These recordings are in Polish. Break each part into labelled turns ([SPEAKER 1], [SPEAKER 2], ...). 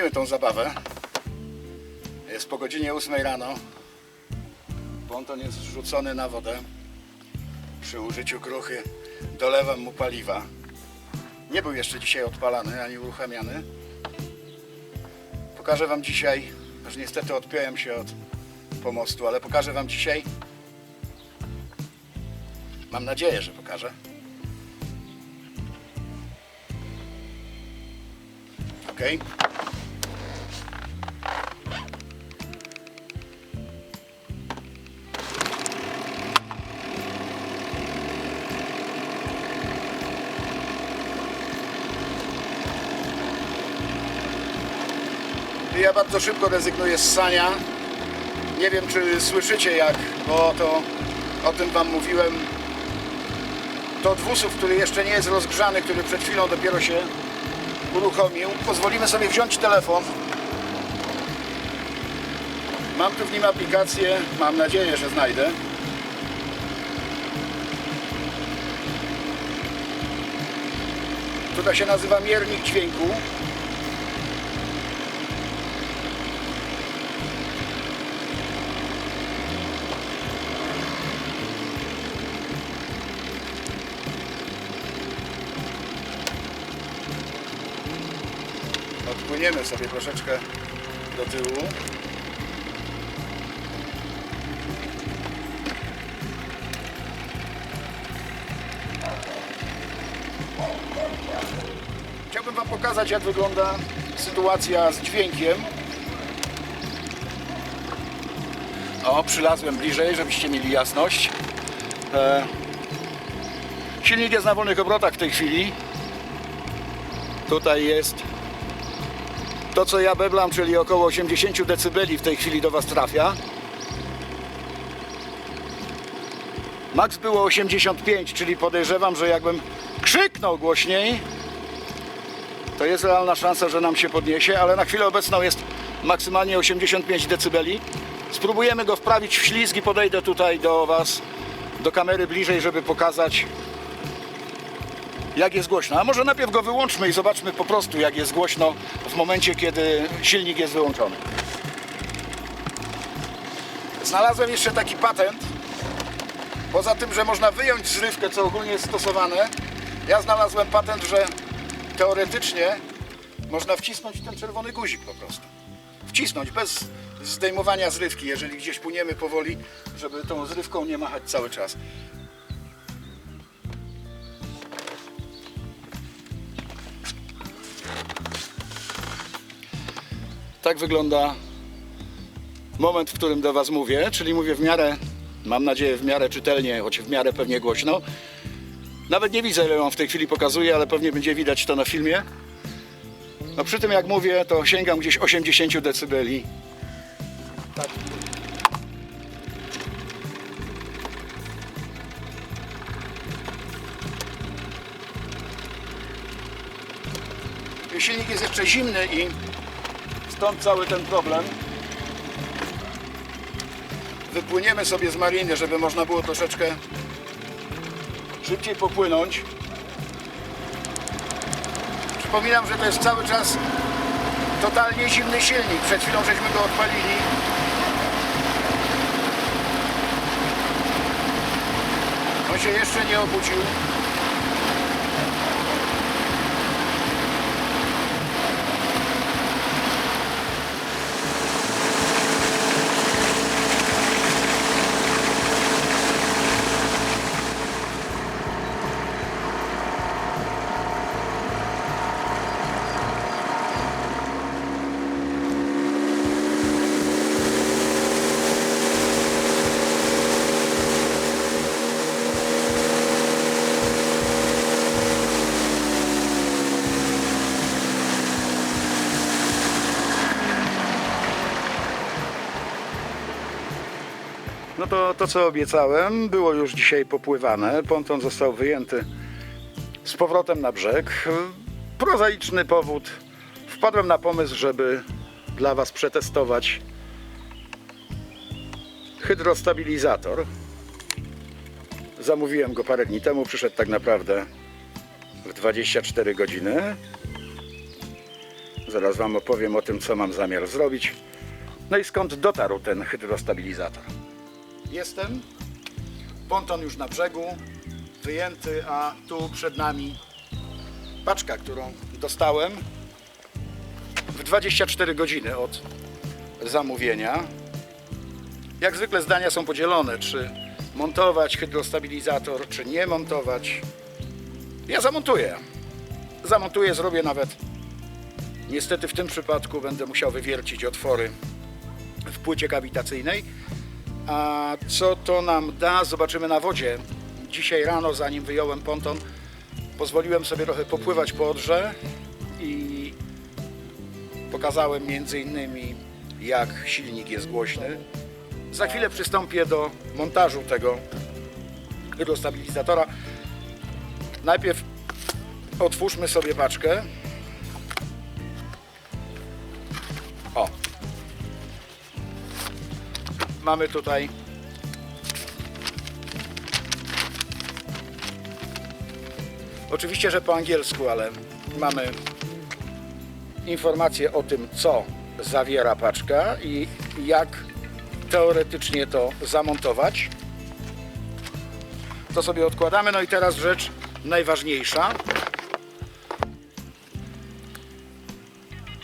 [SPEAKER 1] Zacznijmy tą zabawę. Jest po godzinie 8 rano. Ponton jest rzucony na wodę. Przy użyciu kruchy dolewam mu paliwa. Nie był jeszcze dzisiaj odpalany ani uruchamiany. Pokażę Wam dzisiaj, że niestety odpiąłem się od pomostu, ale pokażę Wam dzisiaj. Mam nadzieję, że pokażę. Ja bardzo szybko rezygnuję z sania. Nie wiem, czy słyszycie jak, bo to o tym Wam mówiłem. To od wózów, który jeszcze nie jest rozgrzany, który przed chwilą dopiero się uruchomił. Pozwolimy sobie wziąć telefon. Mam tu w nim aplikację, mam nadzieję, że znajdę. Tutaj się nazywa miernik dźwięku. Odpłyniemy sobie troszeczkę do tyłu. Chciałbym Wam pokazać, jak wygląda sytuacja z dźwiękiem. O, przylazłem bliżej, żebyście mieli jasność. E, silnik jest na wolnych obrotach w tej chwili. Tutaj jest to, co ja beblam, czyli około 80 dB w tej chwili do Was trafia. Max było 85, czyli podejrzewam, że jakbym krzyknął głośniej, to jest realna szansa, że nam się podniesie, ale na chwilę obecną jest maksymalnie 85 dB. Spróbujemy go wprawić w ślizg i podejdę tutaj do Was, do kamery bliżej, żeby pokazać, jak jest głośno. A może najpierw go wyłączmy i zobaczmy po prostu, jak jest głośno w momencie, kiedy silnik jest wyłączony. Znalazłem jeszcze taki patent. Poza tym, że można wyjąć zrywkę, co ogólnie jest stosowane, ja znalazłem patent, że teoretycznie można wcisnąć ten czerwony guzik po prostu. Wcisnąć bez zdejmowania zrywki, jeżeli gdzieś płyniemy powoli, żeby tą zrywką nie machać cały czas. Tak wygląda moment, w którym do Was mówię, czyli mówię w miarę, mam nadzieję, w miarę czytelnie, choć w miarę pewnie głośno. Nawet nie widzę, ile on w tej chwili pokazuje, ale pewnie będzie widać to na filmie. No przy tym, jak mówię, to sięgam gdzieś 80 dB. Tak. Silnik jest jeszcze zimny i stąd cały ten problem. Wypłyniemy sobie z mariny, żeby można było troszeczkę szybciej popłynąć. Przypominam, że to jest cały czas totalnie zimny silnik. Przed chwilą żeśmy go odpalili. On się jeszcze nie obudził. No to, to co obiecałem, było już dzisiaj popływane. Ponton został wyjęty z powrotem na brzeg. Prozaiczny powód. Wpadłem na pomysł, żeby dla Was przetestować hydrostabilizator. Zamówiłem go parę dni temu, przyszedł tak naprawdę w 24 godziny. Zaraz Wam opowiem o tym, co mam zamiar zrobić. No i skąd dotarł ten hydrostabilizator. Jestem. Ponton już na brzegu, wyjęty, a tu przed nami paczka, którą dostałem w 24 godziny od zamówienia. Jak zwykle zdania są podzielone, czy montować hydrostabilizator, czy nie montować. Ja zamontuję. Zamontuję, zrobię nawet. Niestety w tym przypadku będę musiał wywiercić otwory w płycie kawitacyjnej. A co to nam da, zobaczymy na wodzie. Dzisiaj rano, zanim wyjąłem ponton, pozwoliłem sobie trochę popływać po Odrze i pokazałem między innymi jak silnik jest głośny. Za chwilę przystąpię do montażu tego hydrostabilizatora. Najpierw otwórzmy sobie paczkę. Mamy tutaj Oczywiście, że po angielsku, ale mamy informacje o tym, co zawiera paczka i jak teoretycznie to zamontować. To sobie odkładamy. No i teraz rzecz najważniejsza.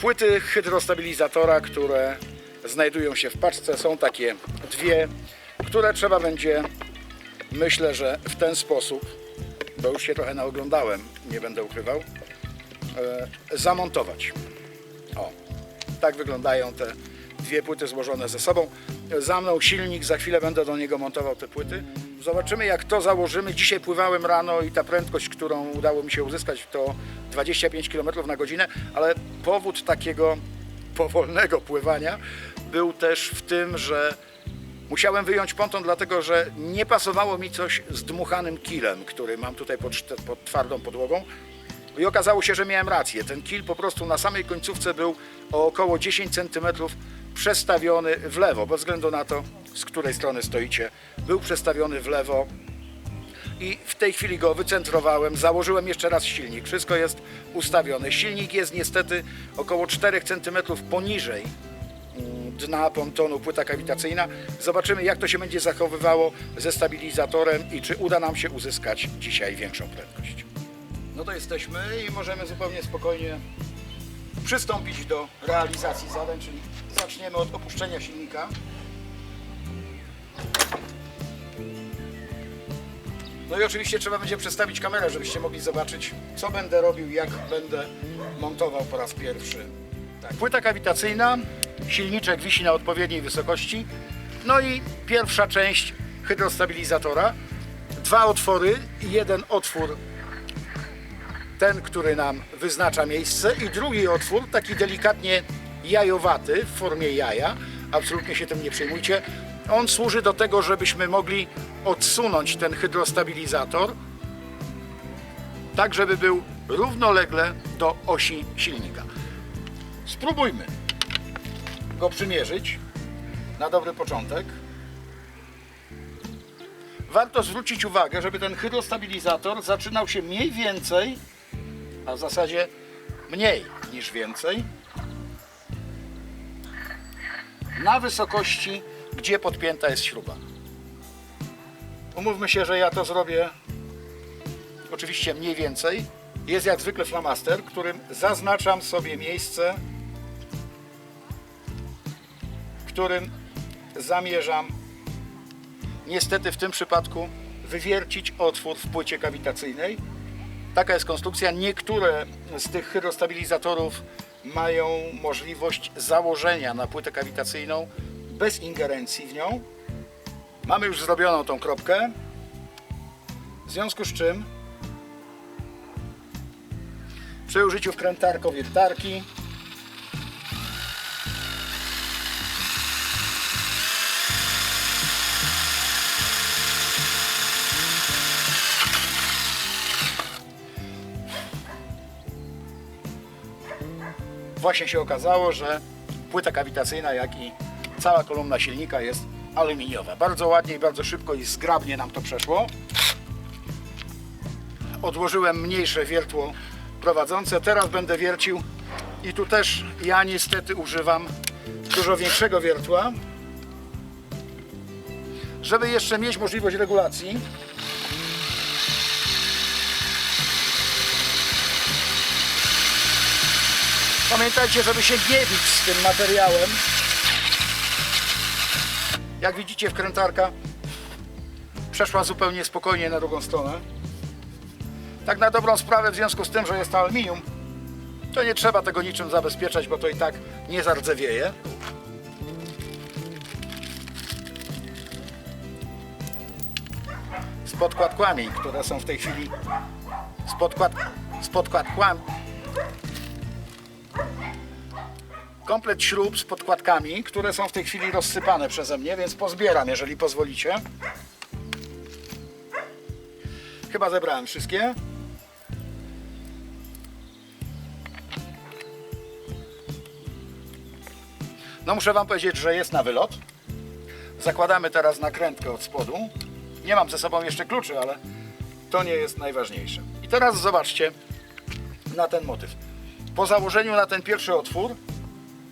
[SPEAKER 1] Płyty hydrostabilizatora, które znajdują się w paczce, są takie dwie, które trzeba będzie, myślę, że w ten sposób, bo już się trochę naoglądałem, nie będę ukrywał, e, zamontować. O, tak wyglądają te dwie płyty złożone ze sobą. Za mną silnik, za chwilę będę do niego montował te płyty. Zobaczymy jak to założymy. Dzisiaj pływałem rano i ta prędkość, którą udało mi się uzyskać to 25 km na godzinę, ale powód takiego powolnego pływania był też w tym, że musiałem wyjąć ponton, dlatego że nie pasowało mi coś z dmuchanym kilem, który mam tutaj pod, pod twardą podłogą. I okazało się, że miałem rację. Ten kil po prostu na samej końcówce był o około 10 cm przestawiony w lewo, bez względu na to, z której strony stoicie. Był przestawiony w lewo i w tej chwili go wycentrowałem, założyłem jeszcze raz silnik. Wszystko jest ustawione. Silnik jest niestety około 4 cm poniżej mm, dna pontonu, płyta kawitacyjna. Zobaczymy, jak to się będzie zachowywało ze stabilizatorem i czy uda nam się uzyskać dzisiaj większą prędkość. No to jesteśmy i możemy zupełnie spokojnie przystąpić do realizacji zadań, czyli zaczniemy od opuszczenia silnika. No i oczywiście trzeba będzie przestawić kamerę, żebyście mogli zobaczyć, co będę robił, jak będę montował po raz pierwszy. Tak. Płyta kawitacyjna, silniczek wisi na odpowiedniej wysokości. No i pierwsza część hydrostabilizatora. Dwa otwory, jeden otwór ten, który nam wyznacza miejsce i drugi otwór, taki delikatnie jajowaty w formie jaja, absolutnie się tym nie przejmujcie. On służy do tego, żebyśmy mogli odsunąć ten hydrostabilizator tak, żeby był równolegle do osi silnika. Spróbujmy go przymierzyć na dobry początek. Warto zwrócić uwagę, żeby ten hydrostabilizator zaczynał się mniej więcej a w zasadzie mniej niż więcej, na wysokości, gdzie podpięta jest śruba. Umówmy się, że ja to zrobię oczywiście mniej więcej. Jest jak zwykle flamaster, którym zaznaczam sobie miejsce, którym zamierzam niestety w tym przypadku wywiercić otwór w płycie kawitacyjnej Taka jest konstrukcja. Niektóre z tych hydrostabilizatorów mają możliwość założenia na płytę kawitacyjną bez ingerencji w nią. Mamy już zrobioną tą kropkę. W związku z czym przy użyciu wkrętarko-wiertarki właśnie się okazało, że płyta kawitacyjna, jak i cała kolumna silnika jest aluminiowa. Bardzo ładnie i bardzo szybko i zgrabnie nam to przeszło. Odłożyłem mniejsze wiertło prowadzące. Teraz będę wiercił I tu też ja niestety używam dużo większego wiertła, żeby jeszcze mieć możliwość regulacji. Pamiętajcie, żeby się nie bić z tym materiałem. Jak widzicie, wkrętarka przeszła zupełnie spokojnie na drugą stronę. Tak na dobrą sprawę, w związku z tym, że jest to aluminium, to nie trzeba tego niczym zabezpieczać, bo to i tak nie zardzewieje. Z podkładkami, które są w tej chwili z, podkład, z podkładkami komplet śrub z podkładkami, które są w tej chwili rozsypane przeze mnie, więc pozbieram, jeżeli pozwolicie. Chyba zebrałem wszystkie. No muszę Wam powiedzieć, że jest na wylot. Zakładamy teraz nakrętkę od spodu. Nie mam ze sobą jeszcze kluczy, ale to nie jest najważniejsze. I teraz zobaczcie na ten motyw. Po założeniu na ten pierwszy otwór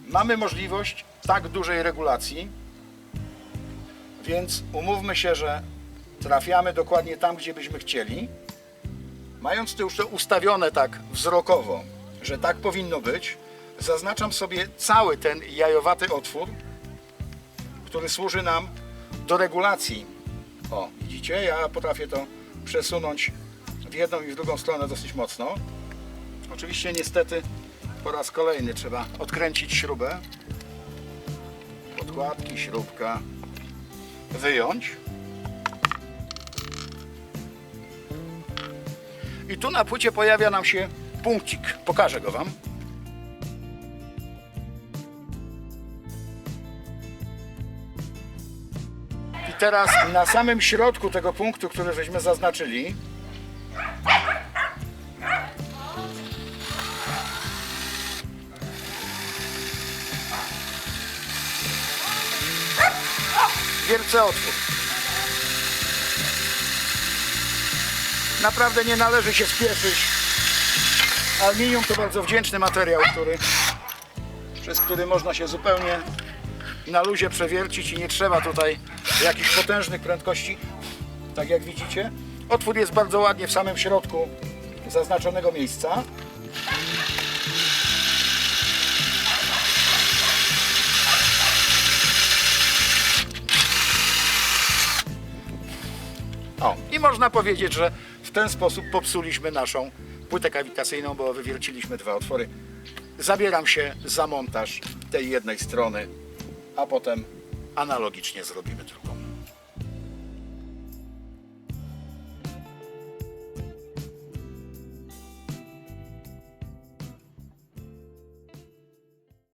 [SPEAKER 1] mamy możliwość tak dużej regulacji, więc umówmy się, że trafiamy dokładnie tam, gdzie byśmy chcieli. Mając to już to ustawione tak wzrokowo, że tak powinno być, zaznaczam sobie cały ten jajowaty otwór, który służy nam do regulacji. O, widzicie? Ja potrafię to przesunąć w jedną i w drugą stronę dosyć mocno. Oczywiście niestety po raz kolejny trzeba odkręcić śrubę. Podkładki, śrubka. Wyjąć. I tu na płycie pojawia nam się punkcik. Pokażę go Wam. I teraz na samym środku tego punktu, który żeśmy zaznaczyli, wiercę otwór. Naprawdę nie należy się spieszyć. Aluminium to bardzo wdzięczny materiał, który, przez który można się zupełnie na luzie przewiercić i nie trzeba tutaj jakichś potężnych prędkości, tak jak widzicie. Otwór jest bardzo ładnie w samym środku zaznaczonego miejsca. O, i można powiedzieć, że w ten sposób popsuliśmy naszą płytę kawitacyjną, bo wywierciliśmy dwa otwory. Zabieram się za montaż tej jednej strony, a potem analogicznie zrobimy drugą.